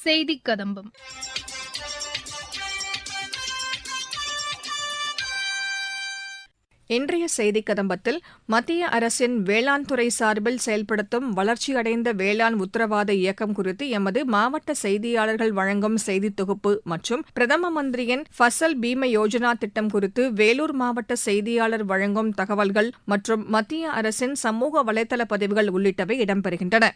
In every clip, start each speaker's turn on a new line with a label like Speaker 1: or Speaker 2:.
Speaker 1: செய்தி கதம்பம்.
Speaker 2: இன்றைய செய்தி கதம்பத்தில் மத்திய அரசின் வேளாண் துறை சார்பில் செயல்படுத்தும் வளர்ச்சியடைந்த வேளாண் உத்தரவாத இயக்கம் குறித்து எமது மாவட்ட செய்தியாளர்கள் வழங்கும் செய்தித் தொகுப்பு மற்றும் பிரதம மந்திரியின் ஃபசல் பீம யோஜனா திட்டம் குறித்து வேலூர் மாவட்ட செய்தியாளர் வழங்கும் தகவல்கள் மற்றும் மத்திய அரசின் சமூக வலைதள பதிவுகள் உள்ளிட்டவை இடம்பெறுகின்றன.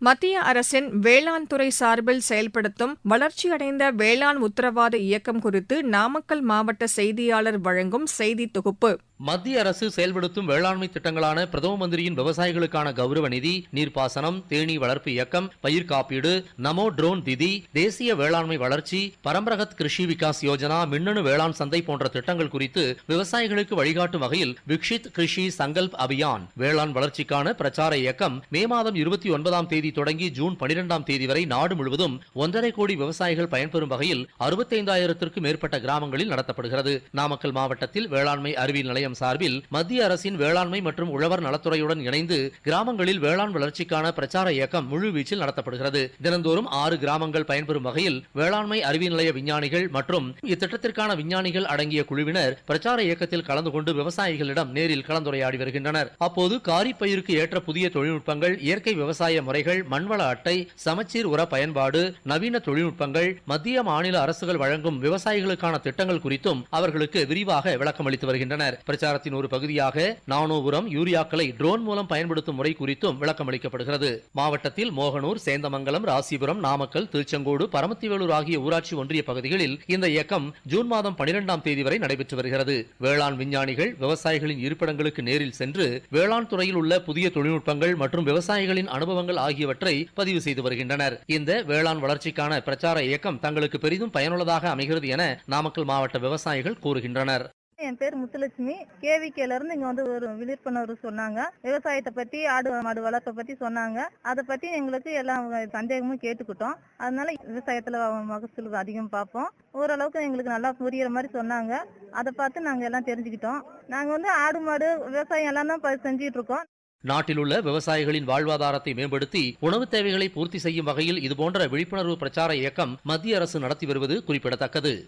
Speaker 2: மத்திய அரசின் வேளாண் துறை சார்பில் செயல்படுத்தும் வளர்ச்சியடைந்த வேளாண் உத்தரவாத இயக்கம் குறித்து நாமக்கல் மாவட்ட செய்தியாளர் வழங்கும் செய்தித் தொகுப்பு.
Speaker 3: மத்திய அரசு செயல்படுத்தும் வேளாண்மை திட்டங்களான பிரதம மந்திரியின் விவசாயிகளுக்கான கௌரவ நிதி நீர்ப்பாசனம் தேனீ வளர்ப்பு இயக்கம் பயிர் காப்பீடு நமோ ட்ரோன் திதி தேசிய வேளாண்மை வளர்ச்சி பரம்பரகத் கிருஷி விகாஸ் யோஜனா மின்னணு வேளாண் சந்தை போன்ற திட்டங்கள் குறித்து விவசாயிகளுக்கு வழிகாட்டும் வகையில் விக்ஷித் கிருஷி சங்கல்ப் அபியான் வேளாண் வளர்ச்சிக்கான பிரச்சார இயக்கம் மே மாதம் இருபத்தி ஒன்பதாம் தேதி தொடங்கி ஜூன் பனிரெண்டாம் தேதி வரை நாடு முழுவதும் ஒன்றரை கோடி விவசாயிகள் பயன்பெறும் வகையில் அறுபத்தைந்தாயிரத்திற்கும் மேற்பட்ட கிராமங்களில் நடத்தப்படுகிறது. நாமக்கல் மாவட்டத்தில் வேளாண்மை அறிவியல் நிலையம் சார்பில் மத்திய அரசின் வேளாண்மை மற்றும் உழவர் நலத்துறையுடன் இணைந்து கிராமங்களில் வேளாண் வளர்ச்சிக்கான பிரச்சார இயக்கம் முழுவீச்சில் நடத்தப்படுகிறது. தினந்தோறும் ஆறு கிராமங்கள் பயன்பெறும் வகையில் வேளாண்மை அறிவியல் நிலைய விஞ்ஞானிகள் மற்றும் இத்திட்டத்திற்கான விஞ்ஞானிகள் அடங்கிய குழுவினர் பிரச்சார இயக்கத்தில் கலந்து கொண்டு விவசாயிகளிடம் நேரில் கலந்துரையாடி வருகின்றனர். அப்போது காரிப்பயிருக்கு ஏற்ற புதிய தொழில்நுட்பங்கள் இயற்கை விவசாய முறைகள் மண்வள அட்டை சமச்சீர் உர பயன்பாடு நவீன தொழில்நுட்பங்கள் மத்திய மாநில அரசுகள் வழங்கும் விவசாயிகளுக்கான திட்டங்கள் குறித்தும் அவர்களுக்கு விரிவாக விளக்கமளித்து வருகின்றனர். பிரச்சாரத்தின் ஒரு பகுதியாக நானோ உரம் யூரியாக்களை ட்ரோன் மூலம் பயன்படுத்தும் முறை குறித்தும் விளக்கமளிக்கப்படுகிறது. மாவட்டத்தில் மோகனூர் சேந்தமங்கலம் ராசிபுரம் நாமக்கல் திருச்செங்கோடு பரமத்திவேலூர் ஆகிய ஊராட்சி ஒன்றிய பகுதிகளில் இந்த இயக்கம் ஜூன் மாதம் பனிரெண்டாம் தேதி வரை நடைபெற்று வருகிறது. வேளாண் விஞ்ஞானிகள் விவசாயிகளின் இருப்பிடங்களுக்கு நேரில் சென்று வேளாண் துறையில் உள்ள புதிய தொழில்நுட்பங்கள் மற்றும் விவசாயிகளின் அனுபவங்கள் ஆகிய ஆகியவற்றை பதிவு செய்து வருகின்றனர். இந்த வேளாண் வளர்ச்சிக்கான பிரச்சார இயக்கம் தங்களுக்கு பெரிதும் பயனுள்ளதாக அமைகிறது என நாமக்கல் மாவட்ட விவசாயிகள் கூறுகின்றனர்.
Speaker 4: என் பேர் முத்துலட்சுமி. கேவிகேல இருந்து இங்க வந்து ஒரு விழிப்புணர்வு சொன்னாங்க. விவசாயத்தை பத்தி ஆடு மாடு வளர்ப்பை பத்தி சொன்னாங்க. அதை பத்தி எங்களுக்கு எல்லா சந்தேகமும் கேட்டுக்கிட்டோம். அதனால விவசாயத்துல மகசூல் அதிகம் பார்ப்போம். ஓரளவுக்கு எங்களுக்கு நல்லா புரியுற மாதிரி சொன்னாங்க. அதை பார்த்து நாங்க எல்லாம் தெரிஞ்சுக்கிட்டோம். நாங்க வந்து ஆடு மாடு விவசாயம் எல்லாம் தான் செஞ்சுட்டு இருக்கோம்.
Speaker 3: நாட்டில் உள்ள விவசாயிகளின் வாழ்வாதாரத்தை மேம்படுத்தி உணவுத் தேவைகளை பூர்த்தி செய்யும் வகையில் இதுபோன்ற விழிப்புணர்வு பிரச்சார இயக்கம் மத்திய அரசு நடத்தி வருவது குறிப்பிடத்தக்கது.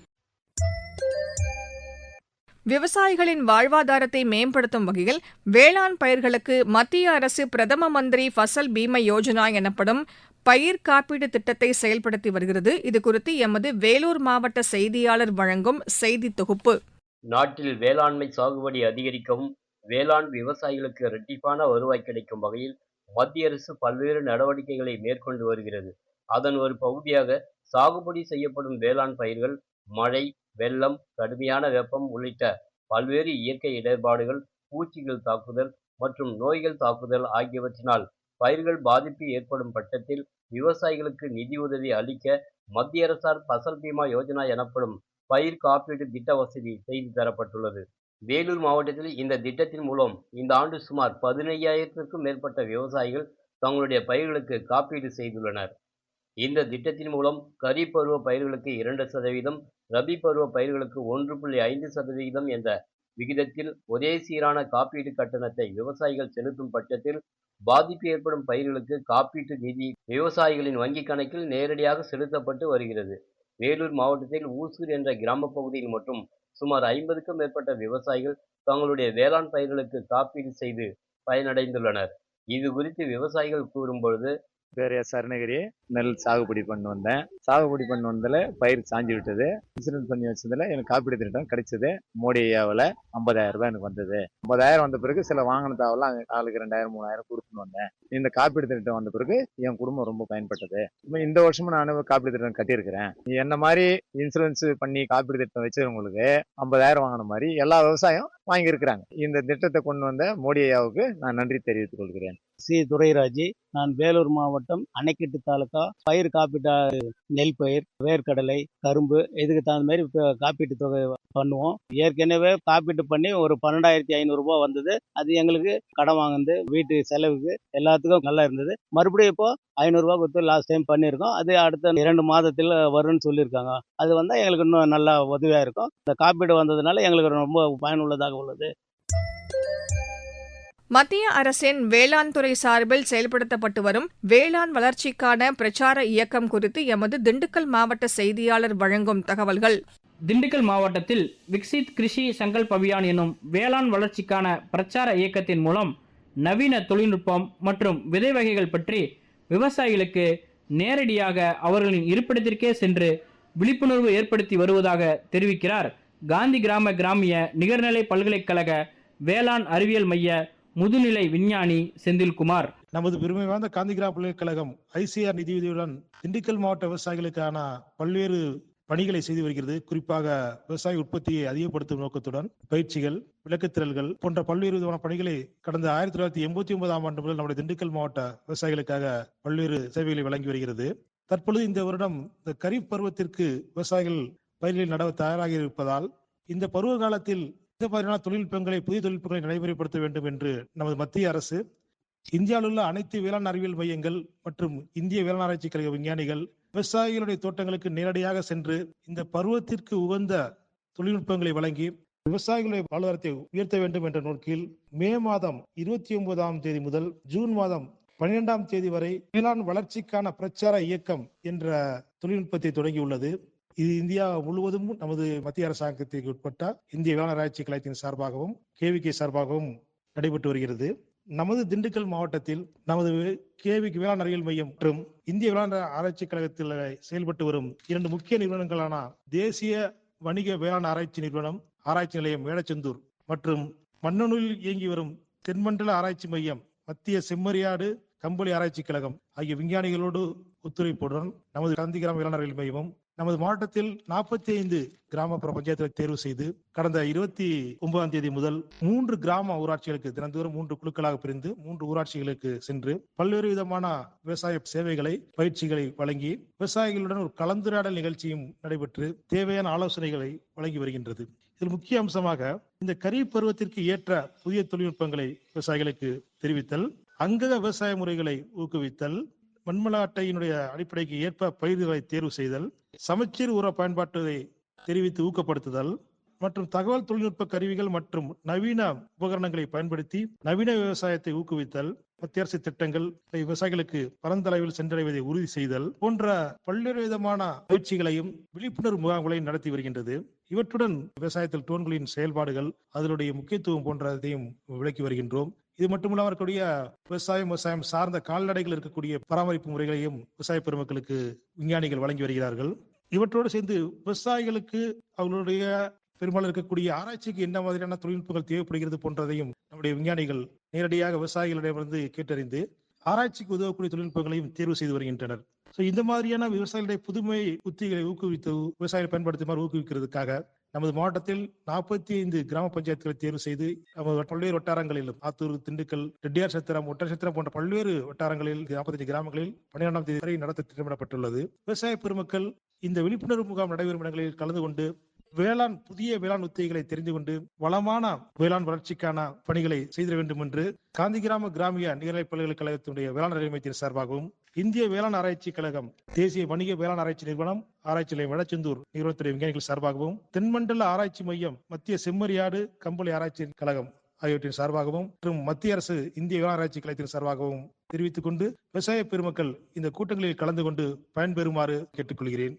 Speaker 2: விவசாயிகளின் வாழ்வாதாரத்தை மேம்படுத்தும் வகையில் வேளாண் பயிர்களுக்கு மத்திய அரசு பிரதம மந்திரி ஃபசல் பீம யோஜனா எனப்படும் பயிர் காப்பீடு திட்டத்தை செயல்படுத்தி வருகிறது. இதுகுறித்து எமது வேலூர் மாவட்ட செய்தியாளர் வழங்கும் செய்தித் தொகுப்பு.
Speaker 5: நாட்டில் வேளாண்மை சாகுபடி அதிகரிக்கவும் வேளாண் விவசாயிகளுக்கு இரட்டிப்பான வருவாய் கிடைக்கும் வகையில் மத்திய அரசு பல்வேறு நடவடிக்கைகளை மேற்கொண்டு வருகிறது. அதன் ஒரு பகுதியாக சாகுபடி செய்யப்படும் வேளாண் பயிர்கள் மழை வெள்ளம் கடுமையான வெப்பம் உள்ளிட்ட பல்வேறு இயற்கை இடர்பாடுகள் பூச்சிகள் தாக்குதல் மற்றும் நோய்கள் தாக்குதல் ஆகியவற்றினால் பயிர்கள் பாதிப்பு ஏற்படும் பட்சத்தில் விவசாயிகளுக்கு நிதியுதவி அளிக்க மத்திய அரசால் பசல் பீமா யோஜனா எனப்படும் பயிர் காப்பீடு திட்ட வசதி செய்து தரப்பட்டுள்ளது. வேலூர் மாவட்டத்தில் இந்த திட்டத்தின் மூலம் இந்த ஆண்டு சுமார் பதினையாயிரத்திற்கும் மேற்பட்ட விவசாயிகள் தங்களுடைய பயிர்களுக்கு காப்பீடு செய்துள்ளனர். இந்த திட்டத்தின் மூலம் கரீப் பருவ பயிர்களுக்கு இரண்டு சதவீதம் ரபி பருவ பயிர்களுக்கு ஒன்று புள்ளி ஐந்து சதவீதம் என்ற விகிதத்தில் ஒரே சீரான காப்பீடு கட்டணத்தை விவசாயிகள் செலுத்தும் பட்சத்தில் பாதிப்பு ஏற்படும் பயிர்களுக்கு காப்பீட்டு நிதி விவசாயிகளின் வங்கிக் கணக்கில் நேரடியாக செலுத்தப்பட்டு வருகிறது. வேலூர் மாவட்டத்தில் ஊசூர் என்ற கிராம பகுதியில் மட்டும் சுமார் ஐம்பதுக்கும் மேற்பட்ட விவசாயிகள் தங்களுடைய வேளாண் பயிர்களுக்கு காப்பீடு செய்து பயனடைந்துள்ளனர். இது குறித்து விவசாயிகள் கூறும்பொழுது
Speaker 6: பேர் எஸ் அருணகிரி நெல் சாகுபடி பண்ணி வந்தேன். சாகுபடி பண்ணு வந்ததில் பயிர் சாஞ்சு விட்டது. இன்சூரன்ஸ் பண்ணி வச்சதுல எனக்கு காப்பீடு திட்டம் கிடைச்சது. மோடி ஐயாவில் ஐம்பதாயிரம் ரூபாய் எனக்கு வந்தது. ஐம்பதாயிரம் வந்த பிறகு சில வாங்கின தாவெல்லாம் ஆளுக்கு ரெண்டாயிரம் மூணாயிரம் கொடுத்துன்னு வந்தேன். இந்த காப்பீடு திட்டம் வந்த பிறகு என் குடும்பம் ரொம்ப பயன்பட்டது. இந்த வருஷமும் நான் காப்பீடு திட்டம் கட்டியிருக்கிறேன். என்ன மாதிரி இன்சூரன்ஸ் பண்ணி காப்பீடு திட்டம் வச்சவங்களுக்கு ஐம்பதாயிரம் வாங்கின மாதிரி எல்லா விவசாயம் வாங்கியிருக்கிறாங்க. இந்த திட்டத்தை கொண்டு வந்த மோடி ஐயாவுக்கு நான் நன்றி தெரிவித்துக் கொள்கிறேன்.
Speaker 7: சி. துரைராஜி நான் வேலூர் மாவட்டம் அணைக்கட்டு தாலுக்கா பயிர் காப்பீட்டா நெல் பயிர் வேர்க்கடலை கரும்பு இதுக்கு தகுந்த மாதிரி இப்போ காப்பீட்டு தொகை பண்ணுவோம். ஏற்கனவே காப்பீட்டு பண்ணி ஒரு பன்னெண்டாயிரத்தி ஐநூறுரூபா வந்தது. அது எங்களுக்கு கடன் வாங்குது வீட்டு செலவுக்கு எல்லாத்துக்கும் நல்லா இருந்தது. மறுபடியும் இப்போ ஐநூறுரூவா கொடுத்து லாஸ்ட் டைம் பண்ணியிருக்கோம். அது அடுத்த இரண்டு மாதத்தில் வரும்னு சொல்லியிருக்காங்க. அது வந்தால் எங்களுக்கு இன்னும் நல்லா உதவியாக இருக்கும். இந்த காப்பீடு வந்ததுனால எங்களுக்கு ரொம்ப பயனுள்ளதாக உள்ளது.
Speaker 2: மத்திய அரசின் வேளாண் துறை சார்பில் செயல்படுத்தப்பட்டு வரும் வேளாண் வளர்ச்சிக்கான பிரச்சார இயக்கம் குறித்து எமது திண்டுக்கல் மாவட்ட செய்தியாளர் வழங்கும் தகவல்கள்.
Speaker 1: திண்டுக்கல் மாவட்டத்தில் விக்சித் கிருஷி சங்கல் அபியான் எனும் வேளாண் வளர்ச்சிக்கான பிரச்சார இயக்கத்தின் மூலம் நவீன தொழில்நுட்பம் மற்றும் விதை வகைகள் பற்றி விவசாயிகளுக்கு நேரடியாக அவர்களின் இருப்பிடத்திற்கே சென்று விழிப்புணர்வு ஏற்படுத்தி வருவதாக தெரிவிக்கிறார். காந்தி கிராம கிராமிய நிகர்நிலை பல்கலைக்கழக வேளாண் அறிவியல் மைய முதுநிலை விஞ்ஞானி செந்தில்குமார்.
Speaker 8: நமது பெருமை வாய்ந்த காந்திகிரா பல்கலைக்கழகம் ஐசிஆர் நிதியுதவியுடன் திண்டுக்கல் மாவட்ட விவசாயிகளுக்கான பல்வேறு பணிகளை செய்து வருகிறது. குறிப்பாக விவசாய உற்பத்தியை அதிகப்படுத்தும் நோக்கத்துடன் பயிற்சிகள் விளக்கத்திரல்கள் போன்ற பல்வேறு விதமான பணிகளை கடந்த ஆயிரத்தி தொள்ளாயிரத்தி எண்பத்தி ஒன்பதாம் ஆண்டு முதல் நம்முடைய திண்டுக்கல் மாவட்ட விவசாயிகளுக்காக பல்வேறு சேவைகளை வழங்கி வருகிறது. தற்பொழுது இந்த வருடம் இந்த கரீப் பருவத்திற்கு விவசாயிகள் பயிர்களை நட தயாராக இருப்பதால் இந்த பருவ காலத்தில் இந்த மாதிரியான தொழில்நுட்பங்களை புதிய தொழில்நுட்பங்களை நடைமுறைப்படுத்த வேண்டும் என்று நமது மத்திய அரசு இந்தியாவில் உள்ள அனைத்து வேளாண் அறிவியல் மையங்கள் மற்றும் இந்திய வேளாண் ஆராய்ச்சி கழக விஞ்ஞானிகள் விவசாயிகளுடைய தோட்டங்களுக்கு நேரடியாக சென்று இந்த பருவத்திற்கு உகந்த தொழில்நுட்பங்களை வழங்கி விவசாயிகளுடைய வாழ்வாரத்தை உயர்த்த வேண்டும் என்ற நோக்கில் மே மாதம் இருபத்தி ஒன்பதாம் தேதி முதல் ஜூன் மாதம் பன்னிரெண்டாம் தேதி வரை வேளாண் வளர்ச்சிக்கான பிரச்சார இயக்கம் என்ற தொழில்நுட்பத்தை தொடங்கியுள்ளது. இது இந்தியா முழுவதும் நமது மத்திய அரசாங்கத்திற்கு உட்பட்ட இந்திய வேளாண் ஆராய்ச்சி கழகத்தின் சார்பாகவும் கேவிகே சார்பாகவும் நடைபெற்று வருகிறது. நமது திண்டுக்கல் மாவட்டத்தில் நமது கேவிக்கு வேளாண் அறிவியல் மையம் மற்றும் இந்திய வேளாண் ஆராய்ச்சி கழகத்தில் செயல்பட்டு வரும் இரண்டு முக்கிய நிறுவனங்களான தேசிய வணிக வேளாண் ஆராய்ச்சி நிறுவனம் ஆராய்ச்சி நிலையம் வேடச்செந்தூர் மற்றும் மன்னனூரில் இயங்கி வரும் தென்மண்டல ஆராய்ச்சி மையம் மத்திய செம்மறியாடு கம்பளி ஆராய்ச்சி கழகம் ஆகிய விஞ்ஞானிகளோடு ஒத்துழைப்புடன் நமது காந்திகிராம வேளாண் அறிவியல் மையமும் நமது மாவட்டத்தில் நாற்பத்தி ஐந்து கிராமப்புற பஞ்சாயத்துகளை தேர்வு செய்து கடந்த இருபத்தி ஒன்பதாம் தேதி முதல் மூன்று கிராம ஊராட்சிகளுக்கு தினந்தோறும் மூன்று குழுக்களாக பிரிந்து மூன்று ஊராட்சிகளுக்கு சென்று பல்வேறு விதமான விவசாய சேவைகளை பயிற்சிகளை வழங்கி விவசாயிகளுடன் ஒரு கலந்துரையாடல் நிகழ்ச்சியும் நடைபெற்று தேவையான ஆலோசனைகளை வழங்கி வருகின்றது. இதில் முக்கிய அம்சமாக இந்த கரீப் பருவத்திற்கு ஏற்ற புதிய தொழில்நுட்பங்களை விவசாயிகளுக்கு தெரிவித்தல் அங்கக விவசாய முறைகளை ஊக்குவித்தல் மண்வள அட்டையினுடைய அடிப்படைக்கு ஏற்ப பயிர்களை தேர்வு செய்தல் சமச்சீர் உர பயன்பாட்டை தெரிவித்து ஊக்கப்படுத்துதல் மற்றும் தகவல் தொழில்நுட்ப கருவிகள் மற்றும் நவீன உபகரணங்களை பயன்படுத்தி நவீன விவசாயத்தை ஊக்குவித்தல் மத்திய அரசு திட்டங்கள் விவசாயிகளுக்கு பரந்தளவில் சென்றடைவதை உறுதி செய்தல் போன்ற பல்வேறு விதமான பயிற்சிகளையும் விழிப்புணர்வு முகாம்களையும் நடத்தி வருகின்றது. இவற்றுடன் விவசாயத்தில் டோன்களின் செயல்பாடுகள் அதனுடைய முக்கியத்துவம் போன்றதையும் விளக்கி வருகின்றோம். இது மட்டுமில்லாமல் இருக்கக்கூடிய விவசாயம் விவசாயம் சார்ந்த கால்நடைகள் இருக்கக்கூடிய பராமரிப்பு முறைகளையும் விவசாய பெருமக்களுக்கு விஞ்ஞானிகள் வழங்கி வருகிறார்கள். இவற்றோடு சேர்ந்து விவசாயிகளுக்கு அவர்களுடைய பெரும்பாலும் இருக்கக்கூடிய ஆராய்ச்சிக்கு என்ன மாதிரியான தொழில்நுட்பங்கள் தேவைப்படுகிறது போன்றதையும் நம்முடைய விஞ்ஞானிகள் நேரடியாக விவசாயிகளிடமிருந்து கேட்டறிந்து ஆராய்ச்சிக்கு உதவக்கூடிய தொழில்நுட்பங்களையும் தேர்வு செய்து வருகின்றனர். ஸோ இந்த மாதிரியான விவசாயிகளுடைய புதுமை உத்திகளை ஊக்குவித்து விவசாயிகள் பயன்படுத்துமாறு ஊக்குவிக்கிறதுக்காக நமது மாவட்டத்தில் நாற்பத்தி ஐந்து கிராம பஞ்சாயத்துகளை தேர்வு செய்து நமது பல்வேறு வட்டாரங்களிலும் ஆத்தூர் திண்டுக்கல் ரெட்டியார் சத்திரம் ஒட்டரசத்திரம் போன்ற பல்வேறு வட்டாரங்களில் நாற்பத்தஞ்சு கிராமங்களில் பன்னிரெண்டாம் தேதி வரை நடத்த திட்டமிடப்பட்டுள்ளது. விவசாய பெருமக்கள் இந்த விழிப்புணர்வு முகாம் நடைபெறும் இடங்களில் கலந்து கொண்டு வேளாண் புதிய வேளாண் உத்திகளை தெரிந்து கொண்டு வளமான வேளாண் வளர்ச்சிக்கான பணிகளை செய்திட வேண்டும் என்று காந்தி கிராம கிராமிய நிகழ்நிலை பல்கலைக்கழகத்தினுடைய வேளாண் அறிவியல் சார்பாகவும் இந்திய வேளாண் ஆராய்ச்சி கழகம் தேசிய வணிக வேளாண் ஆராய்ச்சி நிறுவனம் ஆராய்ச்சி நிலையம் வடச்செந்தூர் நிறுவனத்துறை விஞ்ஞானிகள் சார்பாகவும் தென்மண்டல ஆராய்ச்சி மையம் மத்திய செம்மறியாடு கம்பளி ஆராய்ச்சி கழகம் ஆகியவற்றின் சார்பாகவும் மற்றும் மத்திய அரசு இந்திய வேளாண் ஆராய்ச்சி கழகத்தின் சார்பாகவும் தெரிவித்துக் கொண்டு விவசாய பெருமக்கள் இந்த கூட்டங்களில் கலந்து கொண்டு பயன்பெறுமாறு கேட்டுக்கொள்கிறேன்.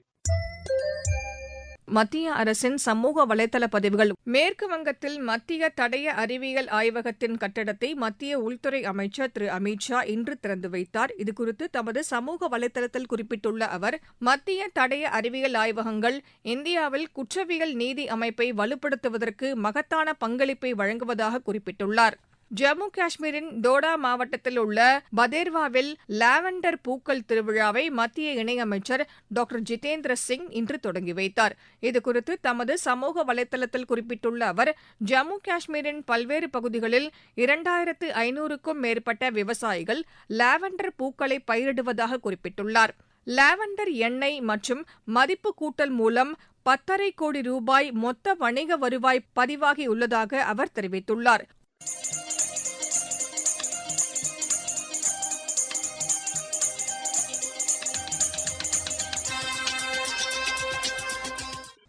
Speaker 2: மத்திய அரசின் சமூக வலைதள பதிவுகள். மேற்கு வங்கத்தில் மத்திய தடய அறிவியல் ஆய்வகத்தின் கட்டடத்தை மத்திய உள்துறை அமைச்சர் திரு. அமித் ஷா இன்று திறந்து வைத்தார். இதுகுறித்து தமது சமூக வலைதளத்தில் குறிப்பிட்டுள்ள அவர் மத்திய தடய அறிவியல் ஆய்வகங்கள் இந்தியாவில் குற்றவியல் நீதி அமைப்பை வலுப்படுத்துவதற்கு மகத்தான பங்களிப்பை வழங்குவதாக குறிப்பிட்டுள்ளார். ஜம்மு காஷ்மீரின் தோடா மாவட்டத்தில் உள்ள பதேர்வாவில் லாவெண்டர் பூக்கள் திருவிழாவை மத்திய இணையமைச்சர் டாக்டர் ஜிதேந்திர சிங் இன்று தொடங்கி வைத்தார். இதுகுறித்து தமது சமூக வலைதளத்தில் குறிப்பிட்டுள்ள அவர் ஜம்மு காஷ்மீரின் பல்வேறு பகுதிகளில் இரண்டாயிரத்து ஐநூறுக்கும் மேற்பட்ட விவசாயிகள் லாவெண்டர் பூக்களை பயிரிடுவதாக குறிப்பிட்டுள்ளார். லாவெண்டர் எண்ணெய் மற்றும் மதிப்பு கூட்டல் மூலம் பத்தரை கோடி ரூபாய் மொத்த வணிக வருவாய் பதிவாகியுள்ளதாக அவர் தெரிவித்துள்ளார்.